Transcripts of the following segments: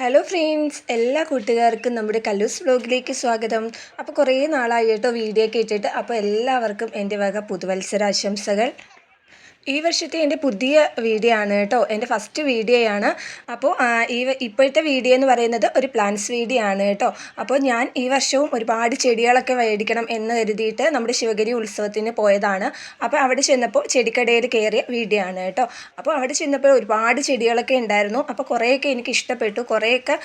Hello friends എല്ലാ കൂട്ടുകാർക്കും നമ്മുടെ കല്ലൂസ് വ്ലോഗിലേക്ക് സ്വാഗതം. അപ്പോൾ കുറേ നാളായി കേട്ടോ വീഡിയോ ഒക്കെ ഇട്ടിട്ട്. അപ്പോൾ എല്ലാവർക്കും എന്റെ വക പുതുവത്സരാശംസകൾ. ഈ വർഷത്തെ എന്റെ പുതിയ വീഡിയോ ആണ് കേട്ടോ. എന്റെ ഫസ്റ്റ് വീഡിയോ ആണ്. അപ്പോൾ ഈ ഇപ്പോഴത്തെ വീഡിയോ എന്ന് പറയുന്നത് ഒരു പ്ലാന്റ്സ് വീഡിയോ ആണ് കേട്ടോ. അപ്പോൾ ഞാൻ ഈ വർഷവും ഒരുപാട് ചെടികളൊക്കെ മേടിക്കണം എന്ന് കരുതിയിട്ട് നമ്മുടെ ശിവഗിരി ഉത്സവത്തിന് പോയതാണ്. അപ്പോൾ അവിടെ ചെന്നപ്പോൾ ചെടിക്കടയിൽ കയറിയ വീഡിയോ ആണ് കേട്ടോ. അപ്പോൾ അവിടെ ചെന്നപ്പോൾ ഒരുപാട് ചെടികളൊക്കെ ഉണ്ടായിരുന്നു. അപ്പോൾ കുറേയൊക്കെ എനിക്ക് ഇഷ്ടപ്പെട്ടു. കുറേയൊക്കെ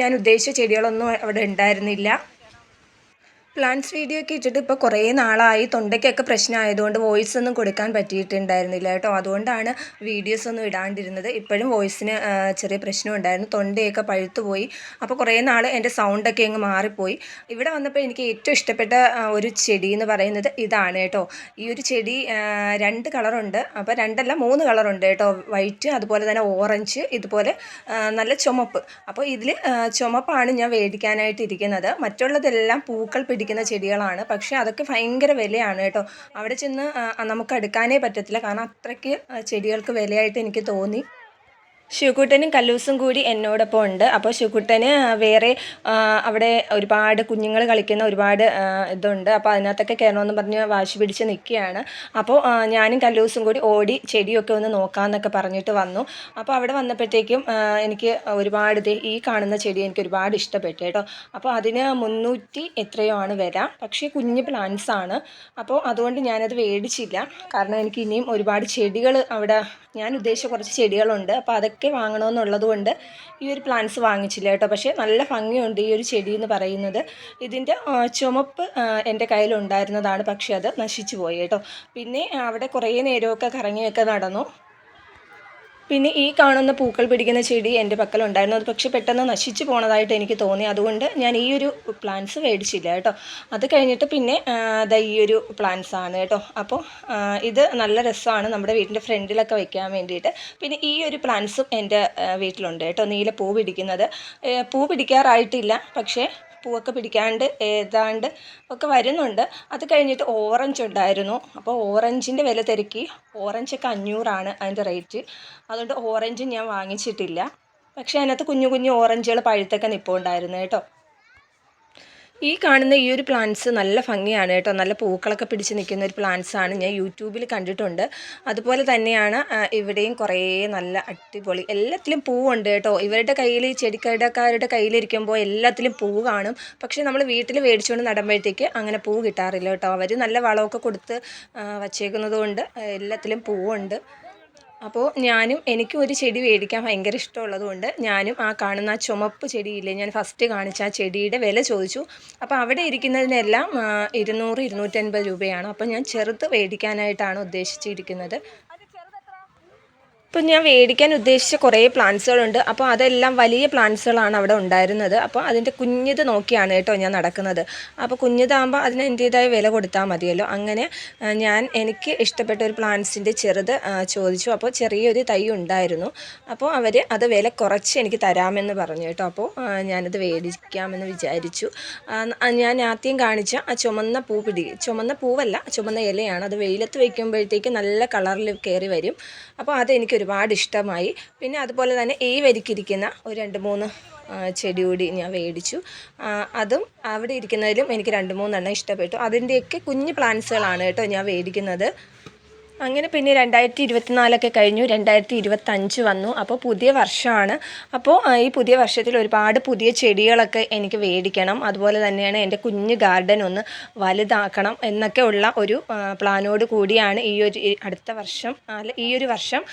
ഞാൻ ഉദ്ദേശിച്ച ചെടികളൊന്നും അവിടെ ഉണ്ടായിരുന്നില്ല. പ്ലാന്റ്സ് വീഡിയോ ഒക്കെ ഇട്ടിട്ട് ഇപ്പോൾ കുറേ നാളായി തൊണ്ടയ്ക്കൊക്കെ പ്രശ്നമായതുകൊണ്ട് വോയിസ് ഒന്നും കൊടുക്കാൻ പറ്റിയിട്ടുണ്ടായിരുന്നില്ല കേട്ടോ. അതുകൊണ്ടാണ് വീഡിയോസ് ഒന്നും ഇടാണ്ടിരുന്നത്. ഇപ്പോഴും വോയിസിന് ചെറിയ പ്രശ്നം ഉണ്ടായിരുന്നു. തൊണ്ടയൊക്കെ പഴുത്തു പോയി അപ്പോൾ കുറേ നാൾ എന്റെ സൗണ്ടൊക്കെ അങ്ങ് മാറിപ്പോയി. ഇവിടെ വന്നപ്പോൾ എനിക്ക് ഏറ്റവും ഇഷ്ടപ്പെട്ട ഒരു ചെടി എന്ന് പറയുന്നത് ഇതാണ് കേട്ടോ. ഈ ഒരു ചെടി രണ്ട് കളറുണ്ട്. അപ്പോൾ രണ്ടല്ല മൂന്ന് കളറുണ്ട് കേട്ടോ. വൈറ്റ് അതുപോലെ തന്നെ ഓറഞ്ച് ഇതുപോലെ നല്ല ചുമപ്പ്. അപ്പോൾ ഇതിൽ ചുമപ്പാണ് ഞാൻ മേടിക്കാനായിട്ട് ഇരിക്കുന്നത് മറ്റുള്ളതെല്ലാം പൂക്കൾ പിടിക്കുന്ന ചെടികളാണ്. പക്ഷേ അതൊക്കെ ഭയങ്കര വിലയാണ് കേട്ടോ. അവിടെ ചെന്ന് നമുക്ക് എടുക്കാനേ പറ്റത്തില്ല. കാരണം അത്രയ്ക്ക് ചെടികൾക്ക് വിലയായിട്ട് എനിക്ക് തോന്നി. ശിവക്കുട്ടനും കല്ലൂസും കൂടി എന്നോടൊപ്പം ഉണ്ട്. അപ്പോൾ ശിവക്കുട്ടന് വേറെ അവിടെ ഒരുപാട് കുഞ്ഞുങ്ങൾ കളിക്കുന്ന ഒരുപാട് ഇതുണ്ട്. അപ്പോൾ അതിനകത്തൊക്കെ കയറണമെന്ന് പറഞ്ഞ് വാശി പിടിച്ച് നിൽക്കുകയാണ്. അപ്പോൾ ഞാനും കല്ലൂസും കൂടി ഓടി ചെടിയൊക്കെ ഒന്ന് നോക്കാമെന്നൊക്കെ പറഞ്ഞിട്ട് വന്നു. അപ്പോൾ അവിടെ വന്നപ്പോഴത്തേക്കും എനിക്ക് ഒരുപാട് ഈ കാണുന്ന ചെടി എനിക്ക് ഒരുപാട് ഇഷ്ടപ്പെട്ടു കേട്ടോ. അപ്പോൾ അതിന് മുന്നൂറ്റി എത്രയോ ആണ് വില. പക്ഷേ കുഞ്ഞ് പ്ലാന്റ്സ് ആണ്. അപ്പോൾ അതുകൊണ്ട് ഞാനത് മേടിച്ചില്ല. കാരണം എനിക്ക് ഇനിയും ഒരുപാട് ചെടികൾ അവിടെ ഞാൻ ഉദ്ദേശിച്ച കുറച്ച് ചെടികളുണ്ട്. അപ്പോൾ അതൊക്കെ വാങ്ങണമെന്നുള്ളത് കൊണ്ട് ഈ ഒരു പ്ലാന്റ്സ് വാങ്ങിച്ചില്ല കേട്ടോ. പക്ഷേ നല്ല ഭംഗിയുണ്ട് ഈ ഒരു ചെടി എന്ന് പറയുന്നത്. ഇതിന്റെ ചുമപ്പ് എന്റെ കയ്യിലുണ്ടായിരുന്നതാണ് പക്ഷേ അത് നശിച്ചു പോയി കേട്ടോ. പിന്നെ അവിടെ കുറേ നേരമൊക്കെ കറങ്ങിയൊക്കെ നടന്നു. പിന്നെ ഈ കാണുന്ന പൂക്കൾ പിടിക്കുന്ന ചെടി എന്റെ പക്കലുണ്ടായിരുന്നു. അത് പക്ഷെ പെട്ടെന്ന് നശിച്ചു പോണതായിട്ട് എനിക്ക് തോന്നി. അതുകൊണ്ട് ഞാൻ ഈ ഒരു പ്ലാന്റ്സ് മേടിച്ചില്ല കേട്ടോ. അത് കഴിഞ്ഞിട്ട് പിന്നെ ദാ ഈ ഒരു പ്ലാന്റ്സ് ആണ് കേട്ടോ. അപ്പോൾ ഇത് നല്ല രസമാണ് നമ്മുടെ വീടിന്റെ ഫ്രണ്ടിലൊക്കെ വെക്കാൻ വേണ്ടിയിട്ട്. പിന്നെ ഈ ഒരു പ്ലാന്റ്സും എന്റെ വീട്ടിലുണ്ട് കേട്ടോ. നീല പൂ പിടിക്കുന്നത്. പൂ പിടിക്കാറായിട്ടില്ല. പക്ഷേ പൂവൊക്കെ പിടിക്കാണ്ട് ഏതാണ്ട് ഒക്കെ വരുന്നുണ്ട്. അത് കഴിഞ്ഞിട്ട് ഓറഞ്ച് ഉണ്ടായിരുന്നു. അപ്പോൾ ഓറഞ്ചിന്റെ വില തിരക്കി. ഓറഞ്ചൊക്കെ അഞ്ഞൂറാണ് അതിന്റെ റേറ്റ് അതുകൊണ്ട് ഓറഞ്ച് ഞാൻ വാങ്ങിച്ചിട്ടില്ല. പക്ഷേ അതിനകത്ത് കുഞ്ഞു കുഞ്ഞു ഓറഞ്ചുകൾ പഴുത്തൊക്കെ നിൽപ്പുണ്ടായിരുന്നു കേട്ടോ. ഈ കാണുന്ന ഈ ഒരു പ്ലാന്റ്സ് നല്ല ഭംഗിയാണ് കേട്ടോ. നല്ല പൂക്കളൊക്കെ പിടിച്ച് നിൽക്കുന്ന ഒരു പ്ലാന്റ്സ് ആണ്. ഞാൻ യൂട്യൂബിൽ കണ്ടിട്ടുണ്ട്. അതുപോലെ തന്നെയാണ് ഇവിടെയും കുറേ നല്ല അടിപൊളി എല്ലാത്തിലും പൂവുണ്ട് കേട്ടോ. ഇവരുടെ കയ്യിൽ ഈ ചെടിക്കടക്കാരുടെ കയ്യിലിരിക്കുമ്പോൾ എല്ലാത്തിലും പൂ കാണും. പക്ഷേ നമ്മൾ വീട്ടിൽ മേടിച്ചുകൊണ്ട് നടുമ്പോഴത്തേക്ക് അങ്ങനെ പൂ കിട്ടാറില്ല കേട്ടോ. അവർ നല്ല വളമൊക്കെ കൊടുത്ത് വച്ചേക്കുന്നതുകൊണ്ട് വച്ചേക്കുന്നത് കൊണ്ട് എല്ലാത്തിലും പൂവുണ്ട്. അപ്പോൾ ഞാനും എനിക്കും ഒരു ചെടി മേടിക്കാൻ ഭയങ്കര ഇഷ്ടമുള്ളതുകൊണ്ട് ഞാനും ആ കാണുന്ന ആ ചുമപ്പ് ചെടിയില്ലേ ഞാൻ ഫസ്റ്റ് കാണിച്ച ആ ചെടിയുടെ വില ചോദിച്ചു. അപ്പോൾ അവിടെ ഇരിക്കുന്നതിനെല്ലാം ഇരുന്നൂറ് ഇരുന്നൂറ്റൻപത് രൂപയാണ്. അപ്പോൾ ഞാൻ ചെറുത് മേടിക്കാനായിട്ടാണ് ഉദ്ദേശിച്ചിരിക്കുന്നത്. ഇപ്പം ഞാൻ മേടിക്കാൻ ഉദ്ദേശിച്ച കുറേ പ്ലാന്റ്സുകളുണ്ട്. അപ്പോൾ അതെല്ലാം വലിയ പ്ലാന്റ്സുകളാണ് അവിടെ ഉണ്ടായിരുന്നത്. അപ്പോൾ അതിന്റെ കുഞ്ഞത് നോക്കിയാണ് കേട്ടോ ഞാൻ നടക്കുന്നത്. അപ്പോൾ കുഞ്ഞതാകുമ്പോൾ അതിന് എന്റേതായ വില കൊടുത്താൽ മതിയല്ലോ. അങ്ങനെ ഞാൻ എനിക്ക് ഇഷ്ടപ്പെട്ട ഒരു പ്ലാന്റ്സിന്റെ ചെറുത് ചോദിച്ചു. അപ്പോൾ ചെറിയൊരു തൈ ഉണ്ടായിരുന്നു. അപ്പോൾ അവർ അത് വില കുറച്ച് എനിക്ക് തരാമെന്ന് പറഞ്ഞു കേട്ടോ. അപ്പോൾ ഞാനത് മേടിക്കാമെന്ന് വിചാരിച്ചു. ഞാൻ ആദ്യം കാണിച്ച ആ ചുമന്ന പൂ പിടി ചുമന്ന പൂവല്ല ചുമന്ന ഇലയാണ്. അത് വെയിലത്ത് വയ്ക്കുമ്പോഴത്തേക്ക് നല്ല കളറിൽ കയറി വരും. അപ്പോൾ അതെനിക്ക് ഒരുപാട് ഇഷ്ടമായി. പിന്നെ അതുപോലെ തന്നെ ഈ വരിക്കിരിക്കുന്ന ഒരു രണ്ട് മൂന്ന് ചെടി കൂടി ഞാൻ മേടിച്ചു അതും അവിടെ ഇരിക്കുന്നതിലും എനിക്ക് രണ്ട് മൂന്നെണ്ണം ഇഷ്ടപ്പെട്ടു. അതിന്റെയൊക്കെ കുഞ്ഞ് പ്ലാന്റ്സുകളാണ് കേട്ടോ ഞാൻ മേടിക്കുന്നത് അങ്ങനെ പിന്നെ രണ്ടായിരത്തി ഇരുപത്തിനാലൊക്കെ കഴിഞ്ഞു രണ്ടായിരത്തി ഇരുപത്തഞ്ച് വന്നു. അപ്പോൾ പുതിയ വർഷമാണ്. അപ്പോൾ ഈ പുതിയ വർഷത്തിൽ ഒരുപാട് പുതിയ ചെടികളൊക്കെ എനിക്ക് മേടിക്കണം അതുപോലെ തന്നെയാണ് എന്റെ കുഞ്ഞ് ഗാർഡൻ ഒന്ന് വലുതാക്കണം എന്നൊക്കെ ഉള്ള ഒരു പ്ലാനോട് കൂടിയാണ് ഈ ഒരു അടുത്ത വർഷം അല്ല ഈ ഒരു വർഷം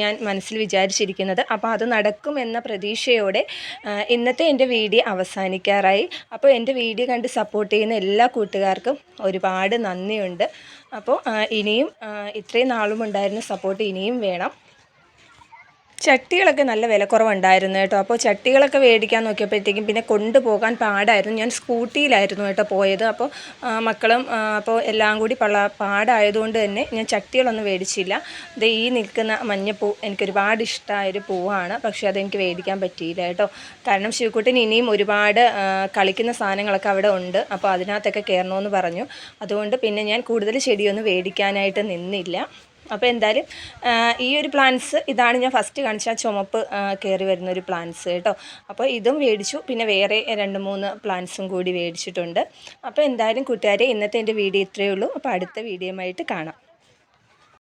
ഞാൻ മനസ്സിൽ വിചാരിച്ചിരിക്കുന്നത്. അപ്പോൾ അത് നടക്കും എന്ന പ്രതീക്ഷയോടെ ഇന്നത്തെ എന്റെ വീഡിയോ അവസാനിക്കാറായി. അപ്പോൾ എന്റെ വീഡിയോ കണ്ട് സപ്പോർട്ട് ചെയ്യുന്ന എല്ലാ കൂട്ടുകാർക്കും ഒരുപാട് നന്ദിയുണ്ട്. അപ്പോൾ ഇനിയും ഇത്രയും നാളും ഉണ്ടായിരുന്ന സപ്പോർട്ട് ഇനിയും വേണം. ചട്ടികളൊക്കെ നല്ല വിലക്കുറവുണ്ടായിരുന്നു കേട്ടോ. അപ്പോൾ ചട്ടികളൊക്കെ മേടിക്കാൻ നോക്കിയപ്പോഴത്തേക്കും പിന്നെ കൊണ്ടുപോകാൻ പാടായിരുന്നു. ഞാൻ സ്കൂട്ടിയിലായിരുന്നു കേട്ടോ പോയത്. അപ്പോൾ മക്കളും അപ്പോൾ എല്ലാം കൂടി പള്ള പാടായതുകൊണ്ട് തന്നെ ഞാൻ ചട്ടികളൊന്നും മേടിച്ചില്ല. ഇത് ഈ നിൽക്കുന്ന മഞ്ഞപ്പൂ എനിക്കൊരുപാട് ഇഷ്ടമായൊരു പൂവാണ്. പക്ഷേ അതെനിക്ക് മേടിക്കാൻ പറ്റിയില്ല കേട്ടോ. കാരണം ശിവക്കുട്ടിന് ഇനിയും ഒരുപാട് കളിക്കുന്ന സാധനങ്ങളൊക്കെ അവിടെ ഉണ്ട്. അപ്പോൾ അതിനകത്തൊക്കെ കയറണമെന്ന് പറഞ്ഞു. അതുകൊണ്ട് പിന്നെ ഞാൻ കൂടുതൽ ചെടിയൊന്നും മേടിക്കാനായിട്ട് നിന്നില്ല. അപ്പോൾ എന്തായാലും ഈ ഒരു പ്ലാന്റ്സ് ഇതാണ് ഞാൻ ഫസ്റ്റ് കാണിച്ച ചുമപ്പ് കയറി വരുന്ന ഒരു പ്ലാന്റ്സ് കേട്ടോ. അപ്പോൾ ഇതും മേടിച്ചു പിന്നെ വേറെ രണ്ട് മൂന്ന് പ്ലാന്റ്സും കൂടി മേടിച്ചിട്ടുണ്ട്. അപ്പോൾ എന്തായാലും കൂട്ടുകാരെ ഇന്നത്തെ എന്റെ വീഡിയോ ഇത്രയേ ഉള്ളൂ. അപ്പോൾ അടുത്ത വീഡിയോയുമായിട്ട് കാണാം.